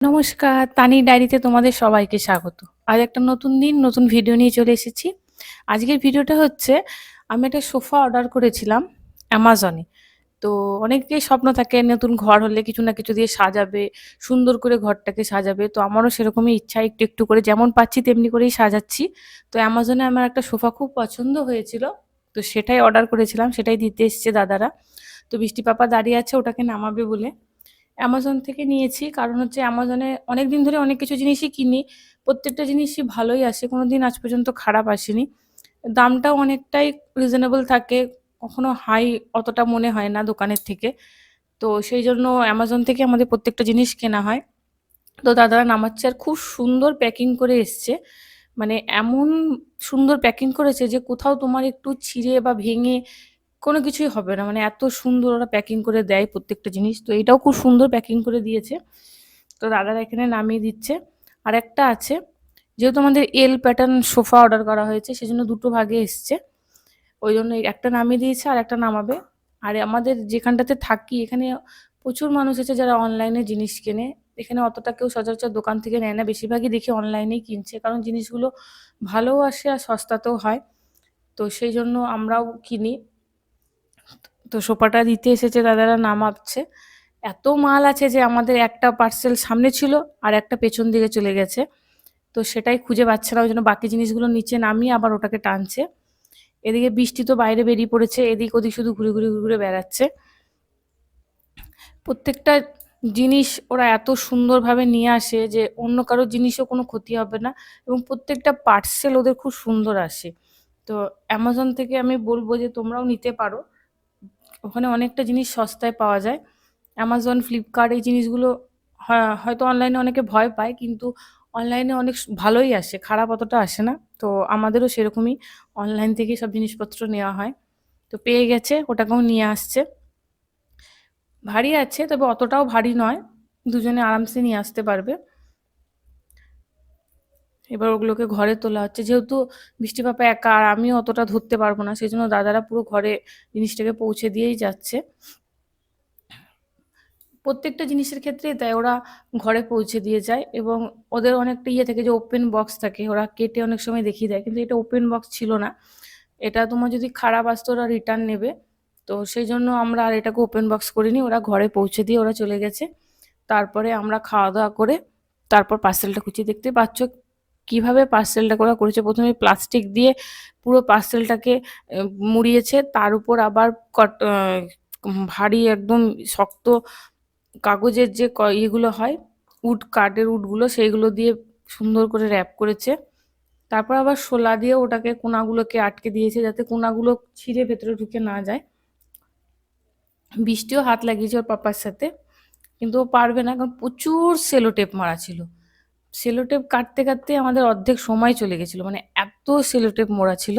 নমস্কার, তানির ডায়েরিতে তোমাদের সবাইকে স্বাগত। আজ একটা নতুন দিন, নতুন ভিডিও নিয়ে চলে এসেছি। আজকের ভিডিওটা হচ্ছে আমি একটা সোফা অর্ডার করেছিলাম অ্যামাজনে। তো অনেকের স্বপ্ন থাকে নতুন ঘর হলে কিছু না কিছু দিয়ে সাজাবে, সুন্দর করে ঘরটাকে সাজাবে। তো আমারও সেরকমই ইচ্ছা একটু, একটু করে যেমন পাচ্ছি তেমনি করেই সাজাচ্ছি। তো অ্যামাজনে আমার একটা সোফা খুব পছন্দ হয়েছিল। তো সেটাই অর্ডার করেছিলাম, সেটাই দিতে এসছে দাদারা। তো বৃষ্টি পাপা দাঁড়িয়ে আছে ওটাকে নামাবে বলে। অ্যামাজন থেকে নিয়েছি। কারণ হচ্ছে অ্যামাজনে অনেক দিন ধরে অনেক কিছু জিনিসই কিনি। প্রত্যেকটা জিনিসই ভালোই আসে। কোনো দিন আজ পর্যন্ত খারাপ আসেনি। দামটাও অনেকটাই রিজনেবল থাকে। কখনো হাই অতটা মনে হয় না দোকানের থেকে। তো সেই জন্য অ্যামাজন থেকে আমাদের প্রত্যেকটা জিনিস কেনা হয়। তো দাদারা নামাচ্ছে আর খুব সুন্দর প্যাকিং করে এসছে। মানে এমন সুন্দর প্যাকিং করেছে যে কোথাও তোমার একটু ছিঁড়ে বা ভেঙে কোনো কিছুই হবে না। মানে এত সুন্দর ওরা প্যাকিং করে দেয় প্রত্যেকটা জিনিস। তো এটাও খুব সুন্দর প্যাকিং করে দিয়েছে। তো দাদারা এখানে নামিয়ে দিচ্ছে। আর একটা আছে, যেহেতু আমাদের এল প্যাটার্ন সোফা অর্ডার করা হয়েছে, সেজন্য দুটো ভাগে এসছে। ওই জন্য একটা নামিয়ে দিয়েছে আর একটা নামাবে। আর আমাদের যেখানটাতে থাকি, এখানে প্রচুর মানুষ আছে যারা অনলাইনে জিনিস কেনে। এখানে অতটা কেউ সচরাচর দোকান থেকে নেয় না। বেশিরভাগই দেখি অনলাইনেই কিনছে। কারণ জিনিসগুলো ভালোও আসে আর সস্তাতেও হয়। তো সেই জন্য আমরাও কিনি। তো সোফাটা দিতে এসেছে, দাদারা নামাচ্ছে। এত মাল আছে যে আমাদের একটা পার্সেল সামনে ছিল আর একটা পেছন দিকে চলে গেছে। তো সেটাই খুঁজে পাচ্ছে না, ওই জন্য বাকি জিনিসগুলো নিচে নামিয়ে আবার ওটাকে টানছে। এদিকে বৃষ্টি তো বাইরে বেরিয়ে পড়েছে, এদিক ওদিক শুধু ঘুরে ঘুরে ঘুরে বেড়াচ্ছে। প্রত্যেকটা জিনিস ওরা এত সুন্দরভাবে নিয়ে আসে যে অন্য কারোর জিনিসও কোনো ক্ষতি হবে না এবং প্রত্যেকটা পার্সেল ওদের খুব সুন্দর আসে। তো অ্যামাজন থেকে আমি বলব যে তোমরাও নিতে পারো। ওখানে অনেকটা জিনিস সস্তায় পাওয়া যায়। অ্যামাজন ফ্লিপকার্ট এই জিনিসগুলো হয়তো অনলাইনে অনেকে ভয় পায়, কিন্তু অনলাইনে অনেক ভালোই আসে, খারাপ অতটা আসে না। তো আমাদেরও সেরকমই অনলাইন থেকেই সব জিনিসপত্র নেওয়া হয়। তো পেয়ে গেছে, ওটাকেও নিয়ে আসছে। ভারী আছে, তবে অতটাও ভারী নয়, দুজনে আরামসে নিয়ে আসতে পারবে। এবার ওগুলোকে ঘরে তোলা হচ্ছে। যেহেতু বৃষ্টি পাপা একা আর আমিও অতটা ধরতে পারব না সেই জন্য দাদারা পুরো ঘরে জিনিসটাকে পৌঁছে দিয়েই যাচ্ছে। প্রত্যেকটা জিনিসের ক্ষেত্রেই তাই ওরা ঘরে পৌঁছে দিয়ে যায় এবং ওদের অনেকটা ইয়ে থাকে যে ওপেন বক্স থাকে, ওরা কেটে অনেক সময় দেখিয়ে দেয়, কিন্তু এটা ওপেন বক্স ছিল না। এটা তোমার যদি খারাপ আসতো ওরা রিটার্ন নেবে। তো সেই জন্য আমরা আর এটাকে ওপেন বক্স করিনি, ওরা ঘরে পৌঁছে দিয়ে ওরা চলে গেছে। তারপরে আমরা খাওয়া দাওয়া করে তারপর পার্সেলটা খুঁচিয়ে দেখতে পাচ্ছ কীভাবে পার্সেলটা করা করেছে? প্রথমে প্লাস্টিক দিয়ে পুরো পার্সেলটাকে মুড়িয়েছে। তার উপর আবার ভারী একদম শক্ত কাগজের যে ইয়েগুলো হয় উড কাঠের উডগুলো সেইগুলো দিয়ে সুন্দর করে র্যাপ করেছে। তারপর আবার শোলা দিয়ে ওটাকে কোনাগুলোকে আটকে দিয়েছে যাতে কোনাগুলো ছিঁড়ে ভেতরে ঢুকে না যায়। বৃষ্টিও হাত লাগিয়েছে ওর পাপার সাথে। কিন্তু ও পারবে না, কারণ প্রচুর সেলো টেপ মারা ছিল। সেলোটেপ কাটতে কাটতে আমাদের অর্ধেক সময় চলে গেছিল। মানে এত সেলোটেপ মোড়া ছিল।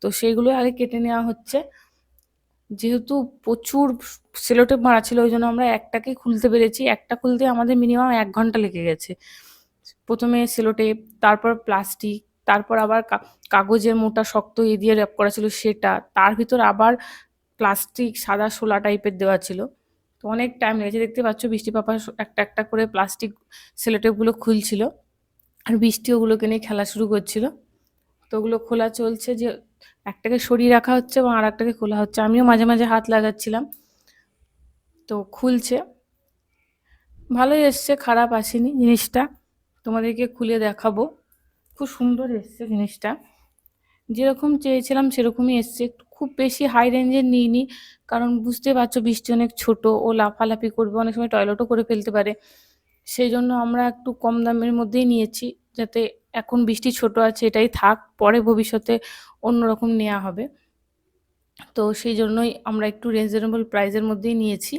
তো সেইগুলো আগে কেটে নেওয়া হচ্ছে। যেহেতু প্রচুর সেলোটেপ মারা ছিল, ওই জন্য আমরা একটাকেই খুলতে পেরেছি। একটা খুলতে আমাদের মিনিমাম এক ঘণ্টা লেগে গেছে। প্রথমে সেলোটেপ, তারপর প্লাস্টিক, তারপর আবার কাগজের মোটা শক্ত এ দিয়ে র্যাপ করা ছিল সেটা। তার ভিতর আবার প্লাস্টিক, সাদা শোলা টাইপের দেওয়া ছিল। তো অনেক টাইম লেগেছে। দেখতে পাচ্ছ বৃষ্টি পাপা একটা একটা করে প্লাস্টিক সেলোটেপগুলো খুলছিল আর বৃষ্টি ওগুলোকে নিয়ে খেলা শুরু করছিল। তো ওগুলো খোলা চলছে যে একটাকে সরিয়ে রাখা হচ্ছে এবং আর একটাকে খোলা হচ্ছে। আমিও মাঝে মাঝে হাত লাগাচ্ছিলাম। তো খুলছে। ভালোই এসছে, খারাপ আসেনি জিনিসটা। তোমাদেরকে খুলে দেখাবো। খুব সুন্দর এসছে জিনিসটা। যেরকম চেয়েছিলাম সেরকমই এসছে। খুব বেশি হাই রেঞ্জের নিইনি, কারণ বুঝতে পারছ বৃষ্টি অনেক ছোট, ও লাফালাফি করবে, অনেক সময় টয়লেটও করে ফেলতে পারে। সেই জন্য আমরা একটু কম দামের মধ্যেই নিয়েছি, যাতে এখন বৃষ্টি ছোট আছে, এটাই থাক, পরে ভবিষ্যতে অন্যরকম নেওয়া হবে। তো সেই জন্যই আমরা একটু রিজনেবল প্রাইসের মধ্যেই নিয়েছি।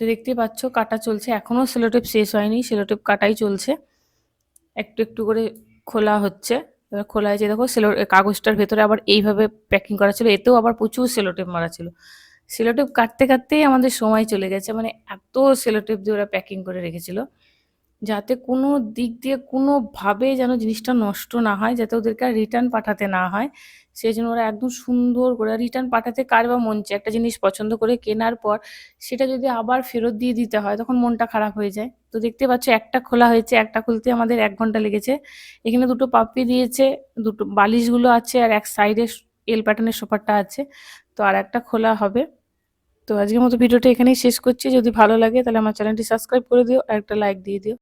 তো দেখতেই পাচ্ছ, কাটা চলছে, এখনও সেলোটেপ শেষ হয়নি সেলোটেপ কাটাই চলছে। একটু একটু করে খোলা হচ্ছে। এবার খোলা হয়েছে। দেখো সেলো কাগজটার ভেতরে আবার এইভাবে প্যাকিং করা ছিল। এতেও আবার প্রচুর সেলোটেপ মারা ছিল। সেলোটেপ কাটতে কাটতেই আমাদের সময় চলে গেছে। মানে এত সেলোটেপ দিয়ে ওরা প্যাকিং করে রেখেছিল। যাতে কোনো দিক দিয়ে কোনোভাবে যেন জিনিসটা নষ্ট না হয়, যাতে ওদেরকে আর রিটার্ন পাঠাতে না হয়। সেই জন্য ওরা একদম সুন্দর করে রিটার্ন পাঠাতে কার বা মন চায়? একটা জিনিস পছন্দ করে কেনার পর সেটা যদি আবার ফেরত দিয়ে দিতে হয়, তখন মনটা খারাপ হয়ে যায়। তো দেখতে পাচ্ছ একটা খোলা হয়েছে, একটা খুলতে আমাদের এক ঘণ্টা লেগেছে। এখানে দুটো পাপ্পি দিয়েছে, দুটো বালিশগুলো আছে আর এক সাইডে এল প্যাটার্নের সোফারটা আছে। তো আর একটা খোলা হবে। তো আজকের মতো ভিডিওটা এখানেই শেষ করছি। যদি ভালো লাগে তাহলে আমার চ্যানেলটি সাবস্ক্রাইব করে দিও আর একটা লাইক দিয়ে দিও।